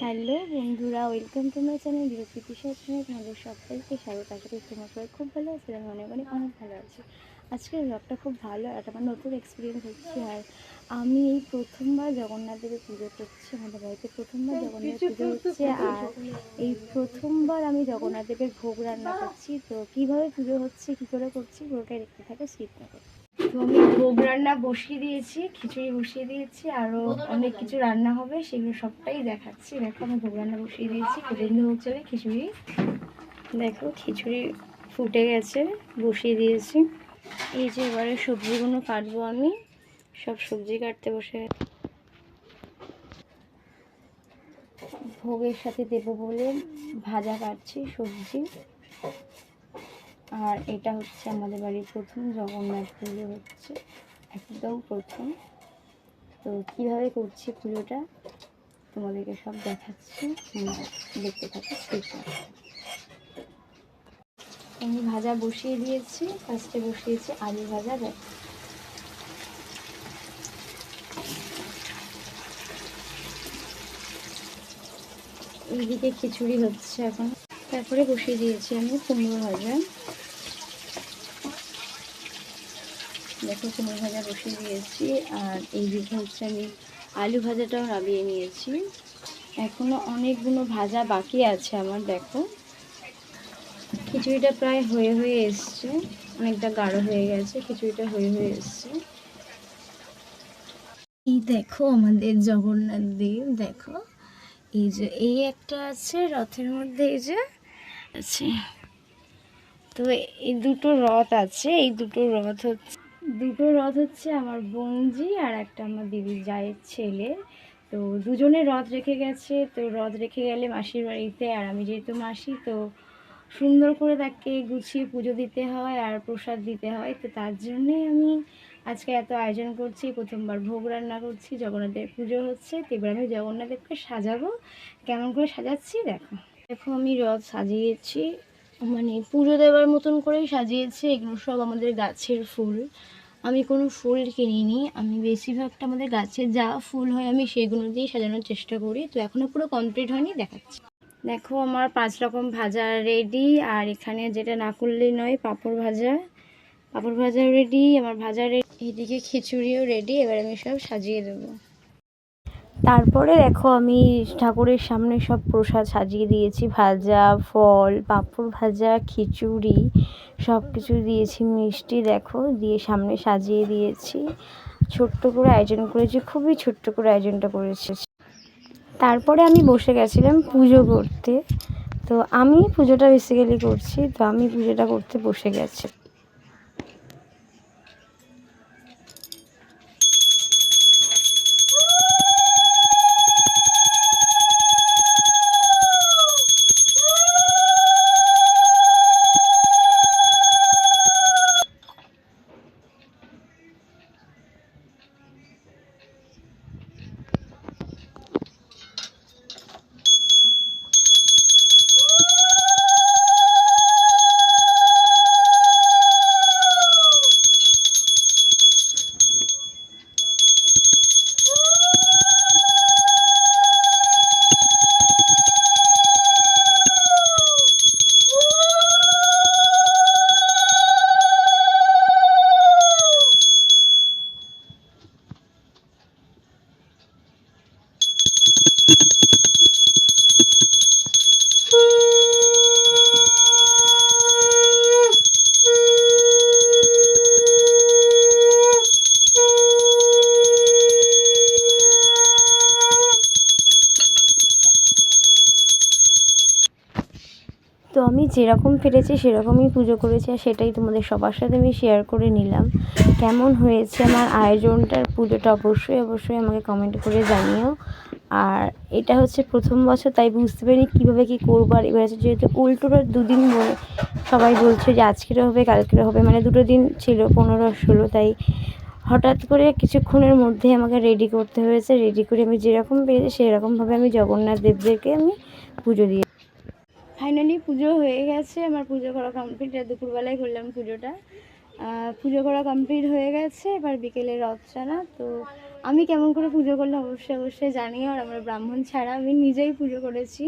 Hello বন্ধুরা welcome to my channel বিরতি সাথে তোমাদের সবাইকে স্বাগত। আশা করি তোমার সবাই খুব ভালো আছে আমি অনেক অনেক অনেক ভালো আছি। আজকের ব্লগটা খুব ভালো আর আমার নতুন এক্সপিরিয়েন্স হচ্ছে আর আমি এই প্রথমবার জগন্নাথ দেবের পুজো করছি আমাদের বাড়িতে প্রথমবার জগন্নাথ পুজো হচ্ছে আর এই প্রথমবার আমি জগন্নাথ দেবের ভোগ রান্না করছি। তো কীভাবে পুজো হচ্ছে কী করে করছি পুরোটাই দেখতে থাকে স্কিপ না করে। তো আমি ভোগ রান্না বসিয়ে দিয়েছি, খিচুড়ি বসিয়ে দিয়েছি, আরও অনেক কিছু রান্না হবে, সেগুলো সবটাই দেখাচ্ছি। দেখো, আমি ভোগ রান্না বসিয়ে দিয়েছি গোবিন্দভোগ চলে খিচুড়ি। দেখো, খিচুড়ি ফুটে গেছে, বসিয়ে দিয়েছি। এই যে এবারে সবজিগুলো কাটবো আমি, সব সবজি কাটতে বসে ভোগের সাথে দেবো বলে ভাজা কাটছি সবজি। আর এটা হচ্ছে আমাদের বাড়ির প্রথম জগন্নাথ পুজো হচ্ছে, একদম প্রথম। তো কীভাবে করছি পুজোটা? তোমাদেরকে সব দেখাচ্ছি দেখতে থাকো করে। আমি ভাজা বসিয়ে দিয়েছি, ফার্স্টে বসিয়েছি আলু ভাজা দেখ এইদিকে খিচুড়ি হচ্ছে এখন। তারপরে বসিয়ে দিয়েছি আমি কুমড়ো ভাজা। দেখো কুমড়ো ভাজা বসিয়ে দিয়েছি, আর এই দিকে হচ্ছে আমি আলু ভাজাটাও নামিয়ে নিয়েছি। এখনও অনেকগুলো ভাজা বাকি আছে আমার, দেখো। খিচুড়িটা প্রায় হয়ে হয়ে এসছে, অনেকটা গাঢ় হয়ে গেছে, খিচুড়িটা হয়ে হয়ে এসছে। এই দেখো আমাদের জগন্নাথ দেব, দেখো। এই যে, এই একটা আছে রথের মধ্যে, এই যে আছে। তো এই দুটো রথ আছে, এই দুটো রথ হচ্ছে দুটো রথ হচ্ছে আমার বোনজি আর একটা আমার দিদির জায়ের ছেলে। তো দুজনে রথ রেখে গেছে, তো রথ রেখে গেলে মাসির বাড়িতে আর আমি যেহেতু মাসি, তো সুন্দর করে তাকে গুছিয়ে পুজো দিতে হয় আর প্রসাদ দিতে হয়। তো তার জন্যই আমি আজকে এত আয়োজন করছি, প্রথমবার ভোগ রান্না করছি, জগন্নাথের পুজো হচ্ছে, তো এবার আমি জগন্নাথদেবকে সাজাবো। কেমন করে সাজাচ্ছি দেখো। দেখো, আমি রথ সাজিয়েছি। মানে পুজো দেওয়ার মতন করেই সাজিয়েছি। এগুলো সব আমাদের গাছের ফুল। আমি কোনো ফুল কিনিনি। আমি বেশিরভাগটা আমাদের গাছে যা ফুল হয় আমি সেগুলো দিয়েই সাজানোর চেষ্টা করি। তো এখনও পুরো কমপ্লিট হয়নি, দেখাচ্ছি। দেখো, আমার পাঁচ রকম ভাজা রেডি আর এখানে যেটা না করলেই নয়, পাঁপড় ভাজা। পাঁপড় ভাজা রেডি আমার ভাজা রেডি এদিকে খিচুড়িও রেডি এবার আমি সব সাজিয়ে দেবো। তারপরে দেখো আমি ঠাকুরের সামনে সব প্রসাদ সাজিয়ে দিয়েছি। ভাজা, ফল, পাঁপড় ভাজা, খিচুড়ি সব কিছু দিয়েছি। মিষ্টি দেখো দিয়ে সামনে সাজিয়ে দিয়েছি। ছোট্ট করে আয়োজন করেছি, খুবই ছোট্ট করে আয়োজনটা করেছি। তারপরে আমি বসে গেছিলাম পুজো করতে। তো আমি পুজোটা বেসিক্যালি করছি, তো আমি পুজোটা করতে বসে গেছি। তো আমি যেরকম পেরেছি সেরকমই পুজো করেছি আর সেটাই তোমাদের সবার সাথে আমি শেয়ার করে নিলাম। কেমন হয়েছে আমার আয়োজনটার পুজোটা অবশ্যই অবশ্যই আমাকে কমেন্ট করে জানিও। আর এটা হচ্ছে প্রথম বছর, তাই বুঝতে পারিনি কীভাবে কী করব আর এবার হচ্ছে যেহেতু উল্টোটা দুদিন সবাই বলছে যে আজকেরও হবে, কালকেরও হবে মানে দুটো দিন ছিল, পনেরো ষোলো, তাই হঠাৎ করে কিছুক্ষণের মধ্যে আমাকে রেডি করতে হয়েছে। রেডি করে আমি যেরকম পেরেছি সেরকমভাবে আমি জগন্নাথ দেবদেরকে আমি পুজো দিয়ে ফাইনালি পুজো হয়ে গেছে, আমার পুজো করা কমপ্লিট দুপুরবেলায় করলাম পুজোটা। পুজো করা কমপ্লিট হয়ে গেছে, এবার বিকেলে রথ টানা তো আমি কেমন করে পুজো করলাম অবশ্যই অবশ্যই জানি আর আমার ব্রাহ্মণ ছাড়া আমি নিজেই পুজো করেছি।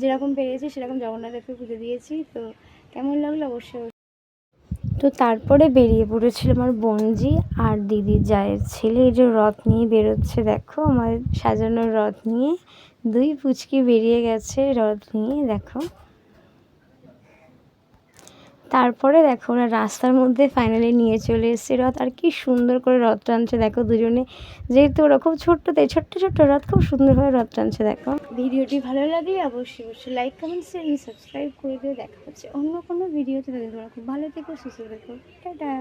যেরকম পেরেছি সেরকম জগন্নাথকে পুজো দিয়েছি। তো কেমন লাগল অবশ্যই তো তারপরে বেরিয়ে পড়েছিল আমার বোনজি আর দিদি জায়ের ছেলে। এই যে রথ নিয়ে বেরোচ্ছে, দেখো আমার সাজানোর রথ নিয়ে দুই পুচকি বেরিয়ে গেছে রথ নিয়ে, দেখো। তারপরে দেখো ওরা রাস্তার মধ্যে ফাইনালি নিয়ে চলে এসছে রথ। আর কি সুন্দর করে রথ টানছে দেখো দুজনে। যেহেতু ওরা খুব ছোট্ট, তাই ছোট্ট ছোট্ট রথ খুব সুন্দরভাবে রথ টানছে দেখো। ভিডিওটি ভালো লাগলে অবশ্যই অবশ্যই লাইক কমেন্ট শেয়ার সাবস্ক্রাইব করে দিয়ে দেখা হচ্ছে অন্য কোনো ভিডিওতে। তোমরা খুব ভালো থেকো, সুস্থ থেকো। টাটা!